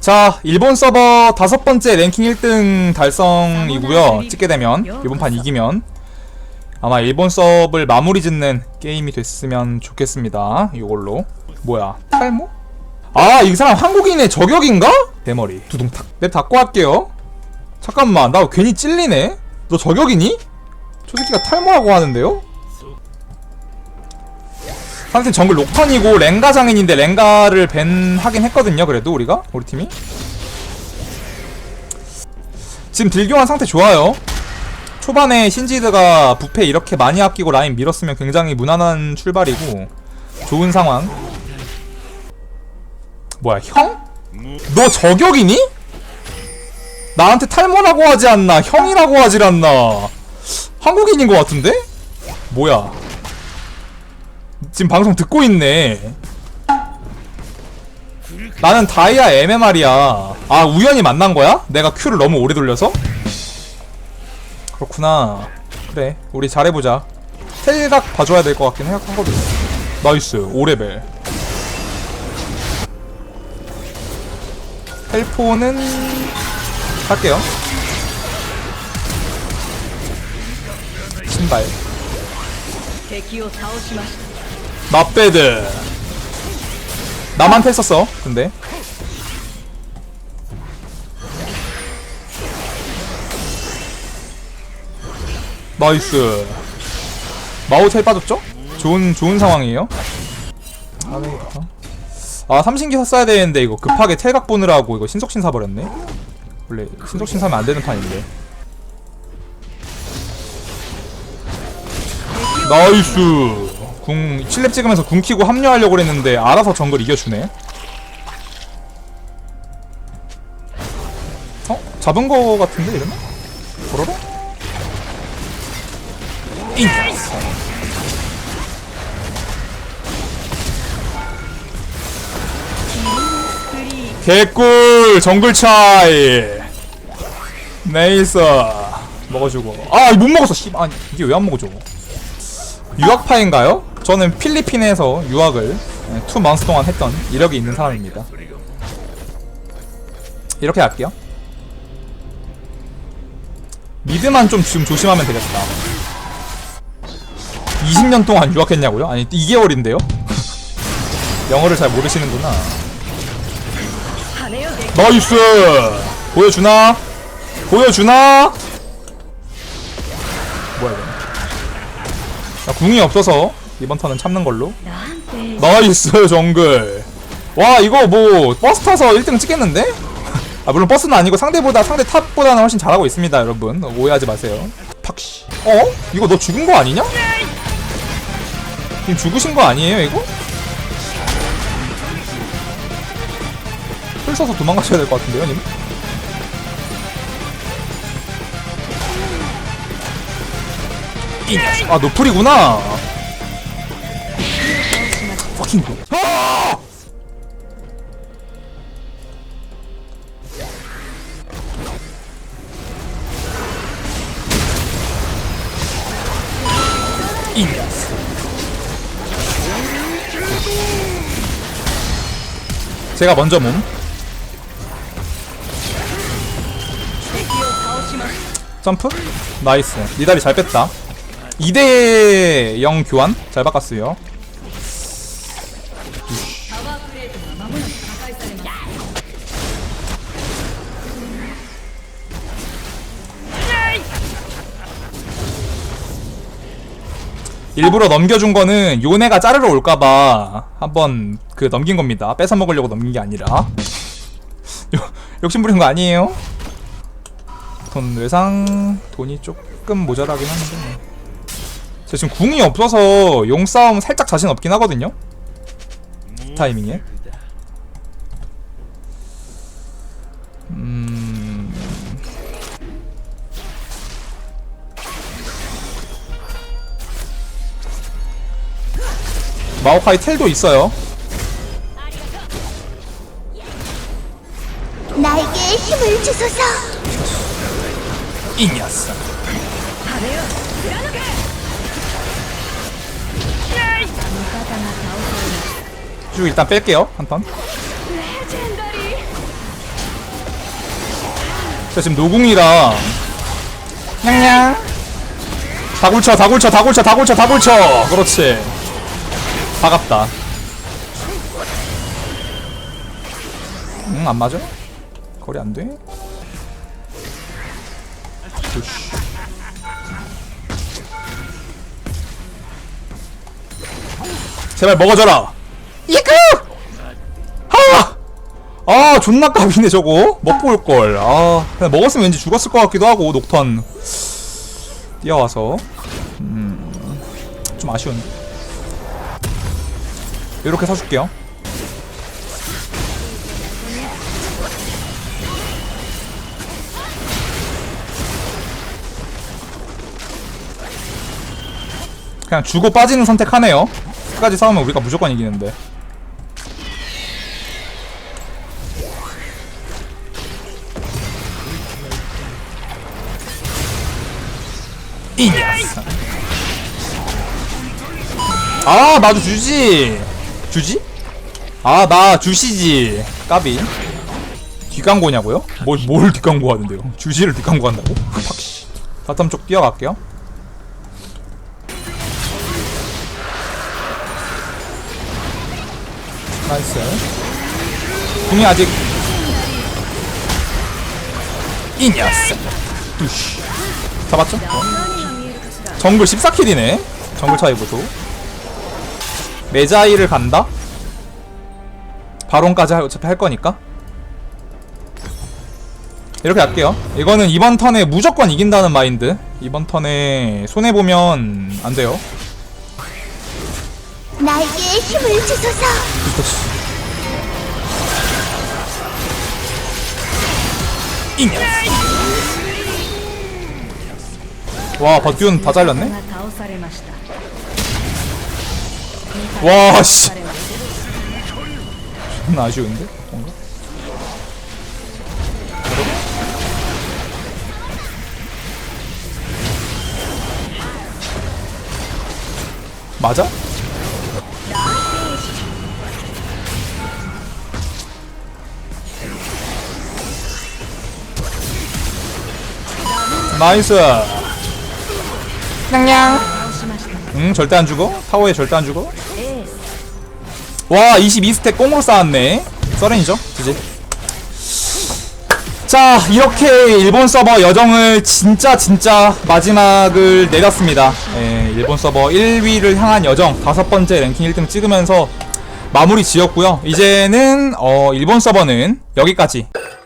자, 일본 서버 다섯 번째 랭킹 1등 달성이고요. 찍게 되면 이번 판 이기면 아마 일본 서버를 마무리 짓는 게임이 됐으면 좋겠습니다. 이걸로 뭐야 탈모? 아, 이 사람 한국인의 저격인가? 대머리 두둥탁. 랩 닫고 할게요. 잠깐만, 나 괜히 찔리네. 너 저격이니? 저 새끼가 탈모라고 하는데요? 상대 정글 녹턴이고 랭가 장인인데 랭가를 밴 하긴 했거든요. 그래도 우리가 우리 팀이 지금 딜교환 상태 좋아요. 초반에 신지드가 부패 이렇게 많이 아끼고 라인 밀었으면 굉장히 무난한 출발이고 좋은 상황. 뭐야 형? 너 저격이니? 나한테 탈모라고 하지 않나 형이라고 하질 않나 한국인인 것 같은데? 뭐야 지금 방송 듣고 있네. 나는 다이아 MMR이야. 아, 우연히 만난 거야? 내가 Q를 너무 오래 돌려서? 그렇구나. 그래, 우리 잘해보자. 텔각 봐줘야 될 것 같긴 하거든. 나이스, 5레벨. 텔포는 할게요. 신발. 나배드 남한테 했었어 근데. 나이스. 마우 잘 빠졌죠? 좋은 좋은 상황이에요. 아 삼신기 샀어야 되는데 이거 급하게 텔각 보느라고 이거 신속신 사버렸네. 원래 신속신 사면 안되는 판인데. 나이스. 궁 7렙 찍으면서 궁 키고 합류하려고 그랬는데 알아서 정글 이겨주네 어? 잡은 거 같은데 이러면? 보러로? 개꿀 정글 차이 네이스 먹어주고 아못 먹었어 씨 아니 이게 왜 안 먹어줘 유학파인가요? 저는 필리핀에서 유학을 네, 투 만스 동안 했던 이력이 있는 사람입니다. 이렇게 할게요. 미드만 좀 지금 조심하면 되겠다. 20년 동안 유학했냐고요? 아니 2개월인데요? 영어를 잘 모르시는구나. 나이스! 보여주나? 보여주나? 뭐야 이거. 나 궁이 없어서 이번 턴은 참는 걸로 나이스 정글 와 이거 뭐 버스 타서 1등 찍겠는데? 아 물론 버스는 아니고 상대보다 상대 탑보다는 훨씬 잘하고 있습니다 여러분 오해하지 마세요 팍시 어? 이거 너 죽은 거 아니냐? 지금 죽으신 거 아니에요 이거? 풀 써서 도망가셔야 될 것 같은데요 님? 이 녀석 아 노플이구나 미친 거. 아! 제가 먼저 몸. 점프? 나이스. 니다리 잘 뺐다. 2대0 교환? 잘 바꿨어요. 일부러 넘겨준 거는 요네가 자르러 올까봐 한번 그 넘긴 겁니다. 뺏어 먹으려고 넘긴 게 아니라. 요- 욕심 부린 거 아니에요? 돈 외상 돈이 조금 모자라긴 한데. 제가 지금 궁이 없어서 용 싸움 살짝 자신 없긴 하거든요. 타이밍에. 마오카이 텔도 있어요. 나에게 힘을 주소서. 이 녀석. 쭉 일단 뺄게요 한 턴. 저 지금 노궁이라 냥냥 다 굴쳐 다 굴쳐 다 굴쳐 다 굴쳐 다 굴쳐 그렇지 반갑다. 응 안 맞아? 거리 안돼? 푸쉬 제발 먹어줘라! 이끄 하! 아 존나 깝이네 저거. 먹고 올걸. 아 그냥 먹었으면 왠지 죽었을 것 같기도 하고 녹턴. 뛰어와서. 음 좀 아쉬운데 이렇게 사줄게요. 그냥 주고 빠지는 선택하네요. 끝까지 싸우면 우리가 무조건 이기는데. 이 녀석. 아 나도 주지 주지? 아 나 주시지 까비 뒷광고냐고요? 뭘, 뭘 뒷광고 하는데요 주시를 뒷광고 한다고? 팍씨 바텀 쪽 뛰어갈게요 나이스 궁이 아직 이 녀석 뚜시 잡았죠? 어. 정글 14킬이네 정글 차이 보소 메자이를 간다? 바론까지 할- 어차피 할 거니까 이렇게 할게요 이거는 이번 턴에 무조건 이긴다는 마인드 이번 턴에 손해보면 안 돼요 나에게 힘을 주소서. 이 녀석 와 버티온 다 잘렸네? 와, 씨. 존나 아쉬운데? 뭔가? 맞아? 나이스 냥냥 응 절대 안 죽어 타워에 절대 안 죽어 와 22스택 꽁으로 쌓았네. 서렌이죠? 그지. 자 이렇게 일본 서버 여정을 진짜 진짜 마지막을 내렸습니다. 예, 일본 서버 1위를 향한 여정 다섯 번째 랭킹 1등 찍으면서 마무리 지었고요. 이제는 어, 일본 서버는 여기까지